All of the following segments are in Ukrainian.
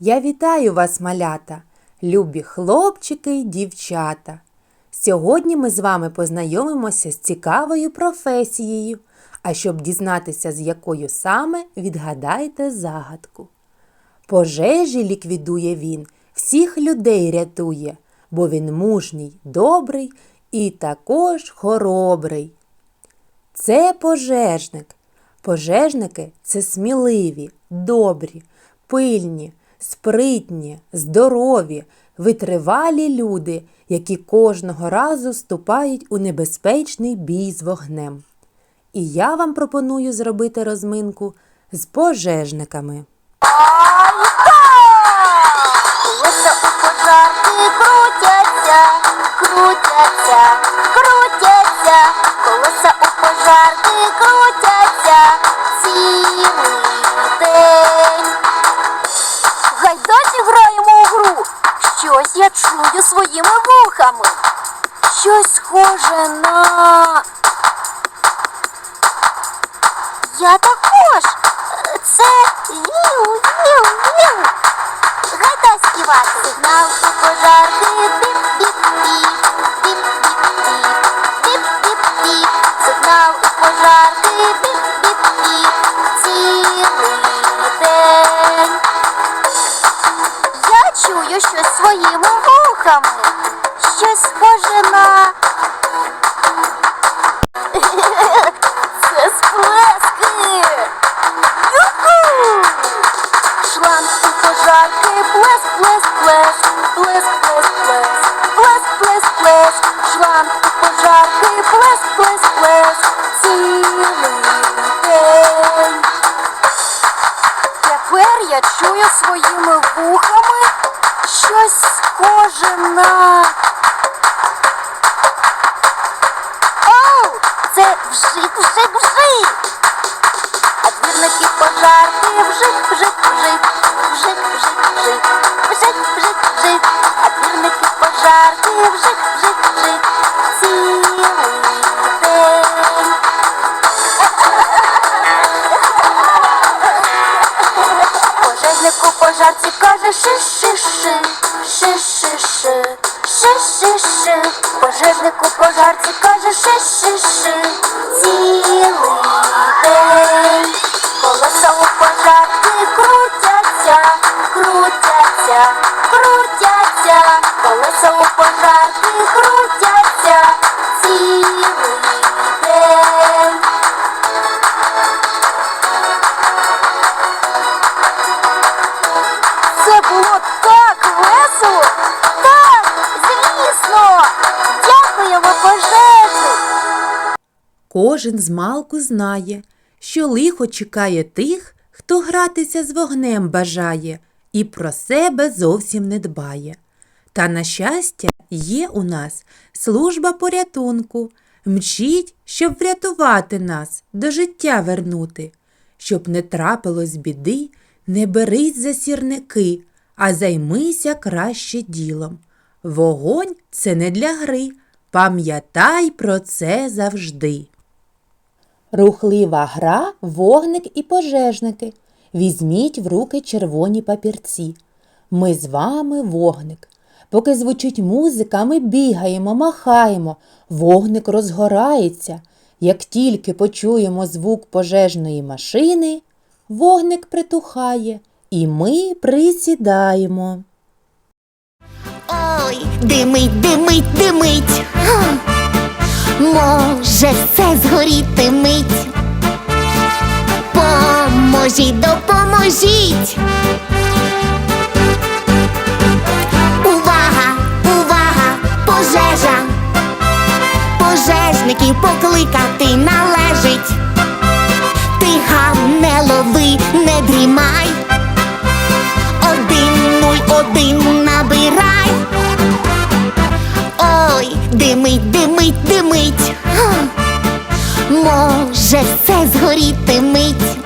Я вітаю вас, малята, любі хлопчики й дівчата. Сьогодні ми з вами познайомимося з цікавою професією. А щоб дізнатися, з якою саме, відгадайте загадку. Пожежі ліквідує він, всіх людей рятує, бо він мужній, добрий і також хоробрий. Це пожежник. Пожежники це сміливі, добрі, пильні, спритні, здорові, витривалі люди, які кожного разу вступають у небезпечний бій з вогнем. І я вам пропоную зробити розминку з пожежниками. Крутяться, колеса у пожарки крутяться цілий день. Я чую своїми вухами. Щось схоже на. Я також. Це віу, віу, віу. Гайда співати. Сигнал у пожарки піп-піп-піп, піп-піп-піп, піп-піп-піп. Сигнал у пожарки піп-піп-піп, цілий день. Чую щось своїми вухами. Щось схоже на. Це сплески. Юху! Шланг у пожарки, плеск, плеск, плеск, плеск, плеск, плеск, плеск, плеск, плеск, шланг у пожарки, плеск, плеск, плеск, цілий день. Тепер я чую своїми вухами щось схоже на. Оу, це вжик, вжик, вжик. А двірники пожарки вжик, вжик, вжик, вжик, вжик, вжик, вжик, вжик, вжик. Пожарці каже ши-ши-ши, ши-ши-ши, ши-ши-ши. Пожежнику пожарці каже ши-ши-ши, Кожен з малку знає, що лихо чекає тих, хто гратися з вогнем бажає і про себе зовсім не дбає. Та, на щастя, є у нас служба порятунку, мчіть, щоб врятувати нас, до життя вернути. Щоб не трапилось біди, не берись за сірники, а займися краще ділом. Вогонь це не для гри, пам'ятай про це завжди. Рухлива гра, вогник і пожежники. Візьміть в руки червоні папірці. Ми з вами вогник. Поки звучить музика, ми бігаємо, махаємо, вогник розгорається. Як тільки почуємо звук пожежної машини, вогник притухає, і ми присідаємо. Ой, димить, димить, димить. Може все згоріти мить. Поможіть, допоможіть. Увага, увага, пожежа. Пожежників покликати належить. Ти гам не лови, не дрімай. Один нуль один димить, димить, може все згоріти мить.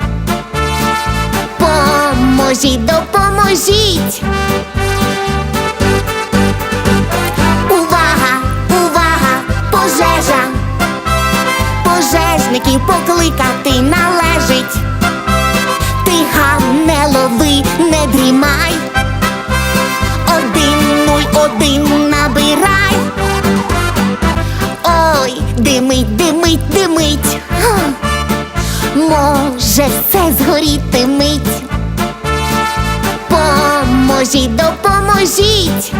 Поможіть, допоможіть. Увага, увага, пожежа, пожежників покликати належить. Ти гав, не лови, не дрімай. Один нуль один. Димить, димить, димить. Може все згоріти мить. Поможіть, допоможіть.